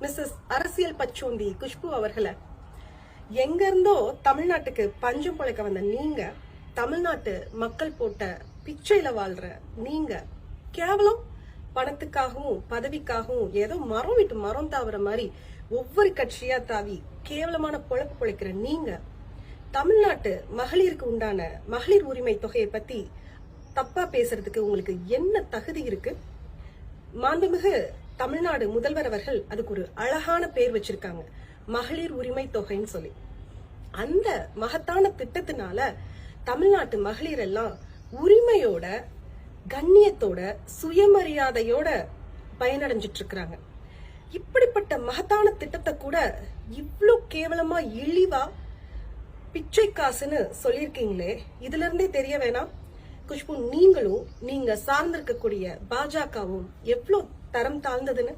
Mrs அரசியல் பச்சோந்தி குஷ்பு அவர்களை. எங்க இருந்தோ தமிழ்நாட்டுக்கு பஞ்சம் பிழைக்க வந்த நீங்க தமிழ்நாட்டு மக்கள் போட்ட பிச்சையில வாழ்ற நீங்க கேவலம் பணத்துக்காகவும் பதவிக்காகவும் ஏதோ மரம் விட்டு மரம் தாவற மாதிரி ஒவ்வொரு கட்சியா தாவி கேவலமான பொழப்பு பிழைக்கிற நீங்க தமிழ்நாட்டு மகளிருக்கு உண்டான மகளிர் உரிமை தொகையை பத்தி தப்பா பேசுறதுக்கு உங்களுக்கு என்ன தகுதி இருக்கு? மாண்புமிகு தமிழ்நாடு முதல்வர் அவர்கள் அதுக்கு ஒரு அழகான பேர் வச்சிருக்காங்க. மகளிர் உரிமை தொகைன்னு சொல்லி. அந்த மகத்தான திட்டத்தினால தமிழ்நாட்டு மகளிர் எல்லாம் உரிமையோட கண்ணியத்தோட சுயமரியாதையோட பயனடைஞ்சிட்டு இருக்கிறாங்க. இப்படிப்பட்ட மகத்தான திட்டத்தை கூட இவ்வளோ கேவலமா இழிவா பிச்சை காசுன்னு சொல்லியிருக்கீங்களே. இதுல இருந்தே தெரிய வேணாம். குஷ்பு நீங்களும் நீங்க சார்ந்திருக்கக்கூடிய பாஜகவும் எவ்வளவு தரம் தாழ்ந்ததுன்னு